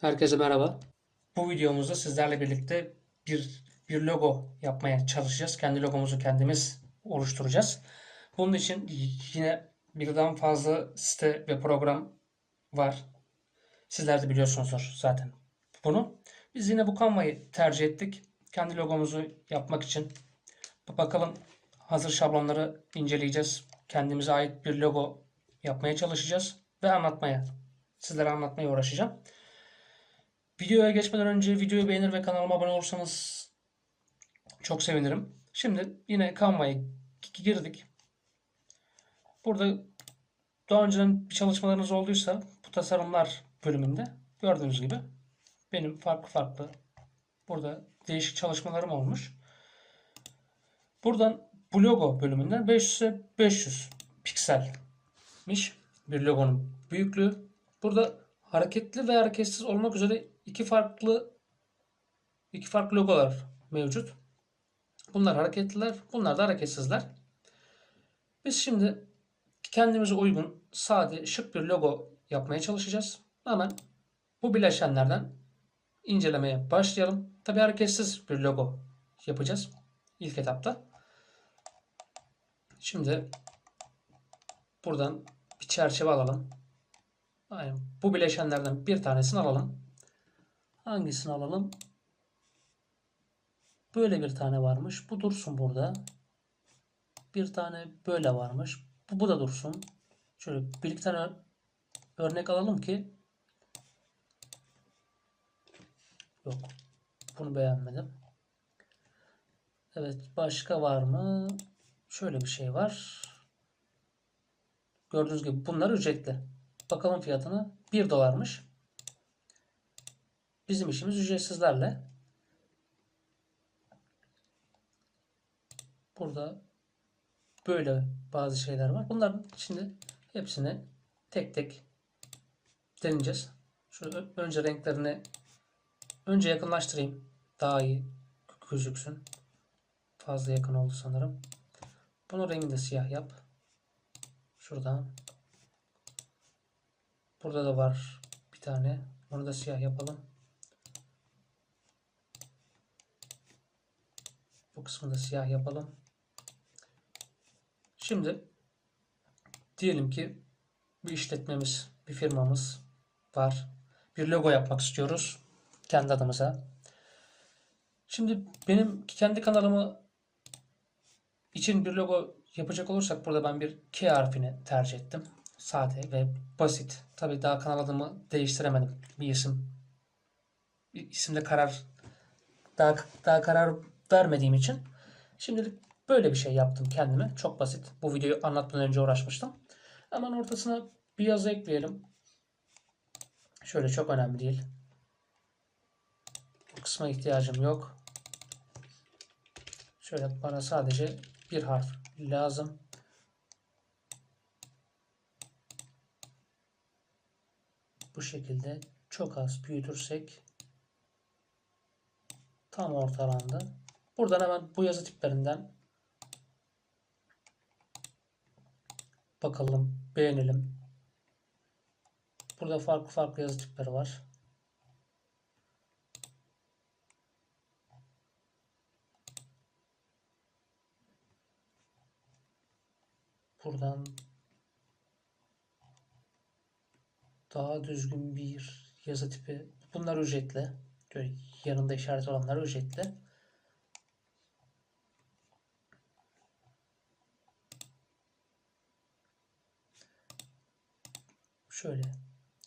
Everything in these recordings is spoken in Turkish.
Herkese merhaba. Bu videomuzda sizlerle birlikte bir bir logo yapmaya çalışacağız. Kendi logomuzu kendimiz oluşturacağız. Bunun için yine birden fazla site ve program var. Sizler de biliyorsunuzdur zaten bunu. Biz yine bu Canva'yı tercih ettik. Kendi logomuzu yapmak için. Bakalım hazır şablonları inceleyeceğiz. Kendimize ait bir logo yapmaya çalışacağız ve anlatmaya, sizlere anlatmaya uğraşacağım. Videoya geçmeden önce videoyu beğenir ve kanalıma abone olursanız çok sevinirim. Şimdi yine Canva'ya girdik. Burada daha önceden bir çalışmalarınız olduysa bu tasarımlar bölümünde gördüğünüz gibi benim farklı farklı burada değişik çalışmalarım olmuş. Buradan bu logo bölümünden 500'e 500 pikselmiş bir logonun büyüklüğü. Burada hareketli ve hareketsiz olmak üzere iki farklı iki farklı logolar mevcut. Bunlar hareketliler, bunlar da hareketsizler. Biz şimdi kendimize uygun, sade, şık bir logo yapmaya çalışacağız. Hemen bu bileşenlerden incelemeye başlayalım. Tabi hareketsiz bir logo yapacağız ilk etapta. Şimdi buradan bir çerçeve alalım. Aynen. Bu bileşenlerden bir tanesini alalım. Hangisini alalım? Böyle bir tane varmış. Bu dursun burada. Bir tane böyle varmış. Bu, bu da dursun. Şöyle bir iki tane örnek alalım ki yok. Bunu beğenmedim. Evet. Başka var mı? Şöyle bir şey var. Gördüğünüz gibi bunlar ücretli. Bakalım fiyatını 1 dolarmış. Bizim işimiz ücretsizlerle. Burada böyle bazı şeyler var. Bunların şimdi hepsini tek tek deneyeceğiz. Şöyle önce renklerini önce yakınlaştırayım. Daha iyi gözüksün. Fazla yakın oldu sanırım. Bunu rengini de siyah yap. Şuradan. Burada da var bir tane. Onu da siyah yapalım. Kısmını da siyah yapalım. Şimdi diyelim ki bir işletmemiz, bir firmamız var. Bir logo yapmak istiyoruz kendi adımıza. Şimdi benim kendi kanalımı için bir logo yapacak olursak burada ben bir K harfini tercih ettim. Sade ve basit. Tabi daha kanal adımı değiştiremedim. Bir isim bir isimde karar daha daha karar vermediğim için şimdilik böyle bir şey yaptım kendime. Çok basit. Bu videoyu anlatmadan önce uğraşmıştım. Hemen ortasına bir yazı ekleyelim. Şöyle çok önemli değil. Bu kısma ihtiyacım yok. Şöyle bana sadece bir harf lazım. Bu şekilde çok az büyütürsek tam ortalandı. Buradan hemen bu yazı tiplerinden bakalım, beğenelim. Burada farklı farklı yazı tipleri var. Buradan daha düzgün bir yazı tipi. Bunlar ücretli. Yanında işaret olanlar ücretli. Şöyle.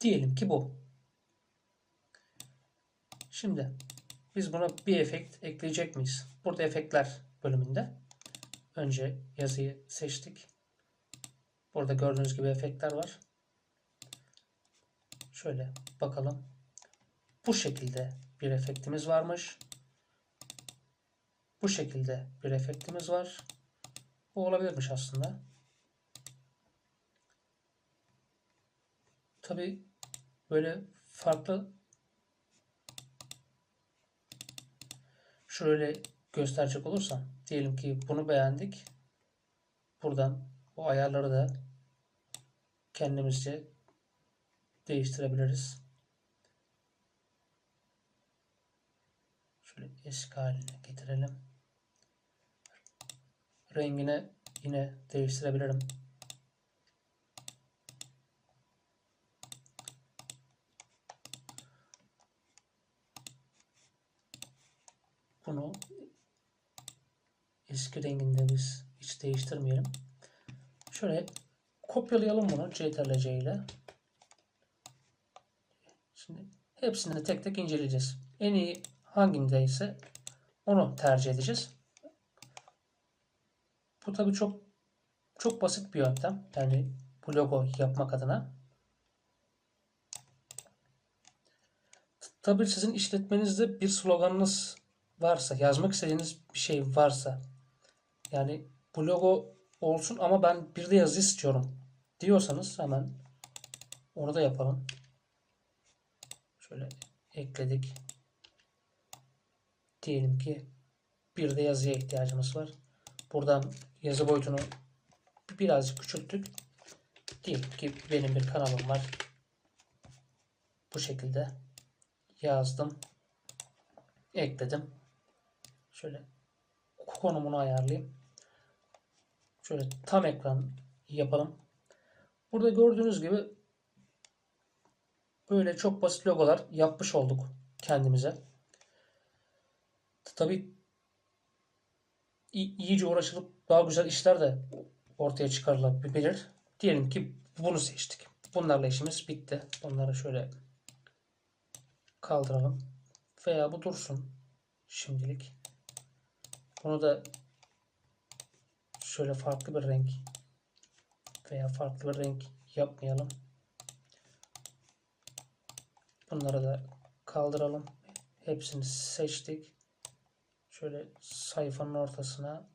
Diyelim ki bu. Şimdi biz buna bir efekt ekleyecek miyiz? Burada efektler bölümünde önce yazıyı seçtik. Burada gördüğünüz gibi efektler var. Şöyle bakalım. Bu şekilde bir efektimiz varmış. Bu şekilde bir efektimiz var. Bu olabilirmiş aslında. Tabi böyle farklı şöyle gösterecek olursam diyelim ki bunu beğendik. Buradan bu ayarları da kendimizce değiştirebiliriz. Şöyle eski haline getirelim. Rengini yine değiştirebilirim. Bunu eski renginde biz hiç değiştirmeyelim. Şöyle kopyalayalım bunu CTRL-C ile. Şimdi hepsini de tek tek inceleyeceğiz. En iyi hangindeyse onu tercih edeceğiz. Bu tabii çok çok basit bir yöntem. Yani bu logo yapmak adına. Tabii sizin işletmenizde bir sloganınız varsa, yazmak istediğiniz bir şey varsa yani bu logo olsun ama ben bir de yazı istiyorum diyorsanız hemen onu da yapalım. Şöyle ekledik. Diyelim ki bir de yazıya ihtiyacımız var. Buradan yazı boyutunu birazcık küçülttük. Diyelim ki benim bir kanalım var. Bu şekilde yazdım. Ekledim. Şöyle konumunu ayarlayayım. Şöyle tam ekran yapalım. Burada gördüğünüz gibi böyle çok basit logolar yapmış olduk kendimize. Tabii i- iyice uğraşılıp daha güzel işler de ortaya çıkarılabilir. Diyelim ki bunu seçtik. Bunlarla işimiz bitti. Bunları şöyle kaldıralım. Veya bu dursun şimdilik. Bunu da şöyle farklı bir renk veya farklı bir renk yapmayalım. Bunları da kaldıralım. Hepsini seçtik. Şöyle sayfanın ortasına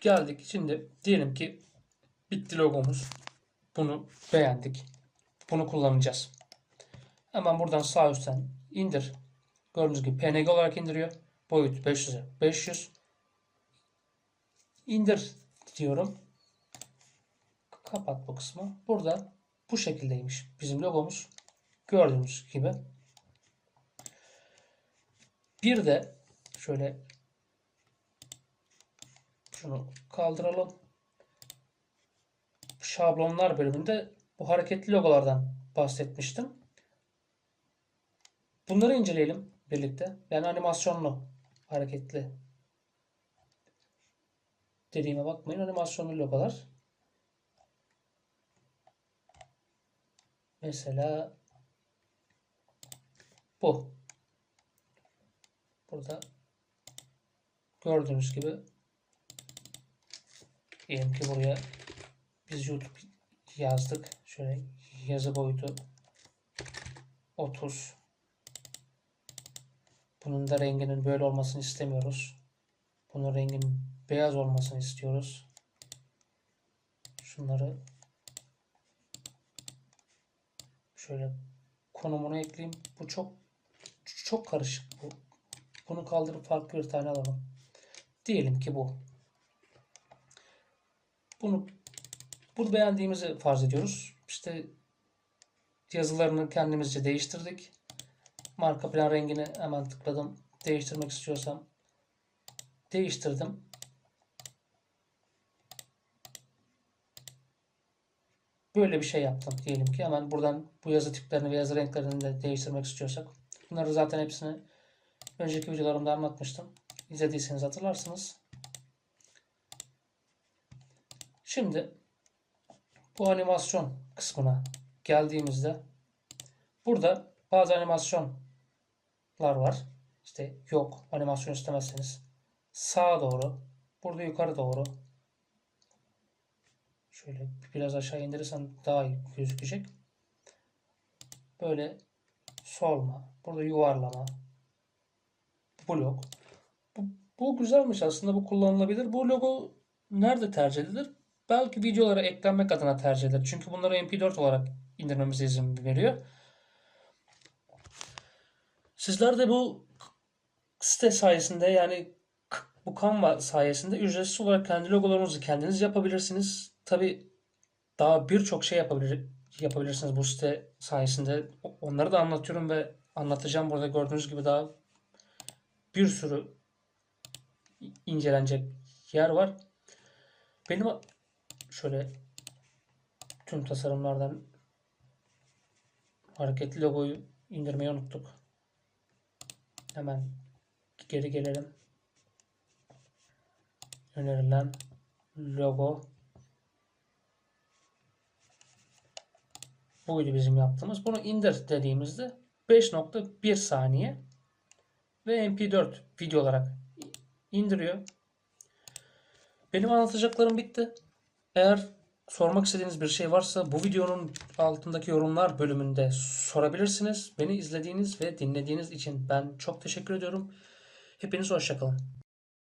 geldik. Şimdi diyelim ki bitti logomuz. Bunu beğendik. Bunu kullanacağız. Hemen buradan sağ üstten indir. Gördüğünüz gibi PNG olarak indiriyor. Boyut 500'e 500. İndir diyorum. Kapat bu kısmı. Burada bu şekildeymiş bizim logomuz. Gördüğünüz gibi. Bir de şöyle şunu kaldıralım. Şablonlar bölümünde bu hareketli logolardan bahsetmiştim. Bunları inceleyelim birlikte. Yani animasyonlu, hareketli dediğime bakmayın. Animasyonlu logolar. Mesela bu. Burada gördüğünüz gibi diyelim ki buraya biz YouTube yazdık. Şöyle yazı boyutu 30 bunun da renginin böyle olmasını istemiyoruz. Bunun renginin beyaz olmasını istiyoruz. Şunları şöyle konumunu ekleyeyim. Bu çok çok karışık bu. Bunu kaldırıp farklı bir tane alalım. Diyelim ki bu. Bunu bunu beğendiğimizi farz ediyoruz. İşte yazılarını kendimizce değiştirdik. Marka plan rengini hemen tıkladım. Değiştirmek istiyorsam değiştirdim. Böyle bir şey yaptım diyelim ki hemen buradan bu yazı tiplerini ve yazı renklerini de değiştirmek istiyorsak. Bunları zaten hepsini önceki videolarımda anlatmıştım. İzlediyseniz hatırlarsınız. Şimdi bu animasyon kısmına geldiğimizde burada bazı animasyonlar var. İşte yok animasyon istemezseniz sağa doğru burada yukarı doğru şöyle biraz aşağı indirirsem daha iyi gözükecek. Böyle solma, burada yuvarlama, blok. Bu, bu güzelmiş aslında bu kullanılabilir. Bu logo nerede tercih edilir? Belki videolara eklenmek adına tercih edilir. Çünkü bunları MP4 olarak indirmemize izin veriyor. Sizler de bu site sayesinde yani bu Canva sayesinde ücretsiz olarak kendi logolarınızı kendiniz yapabilirsiniz. Tabi daha birçok şey yapabilir, yapabilirsiniz bu site sayesinde. Onları da anlatıyorum ve anlatacağım. Burada gördüğünüz gibi daha bir sürü incelenecek yer var. Benim şöyle tüm tasarımlardan hareketli logoyu indirmeyi unuttuk. Hemen geri gelelim. Önerilen logo buydu bizim yaptığımız. Bunu indir dediğimizde 5.1 saniye ve MP4 video olarak indiriyor. Benim anlatacaklarım bitti. Eğer sormak istediğiniz bir şey varsa bu videonun altındaki yorumlar bölümünde sorabilirsiniz. Beni izlediğiniz ve dinlediğiniz için ben çok teşekkür ediyorum. Hepiniz hoşçakalın.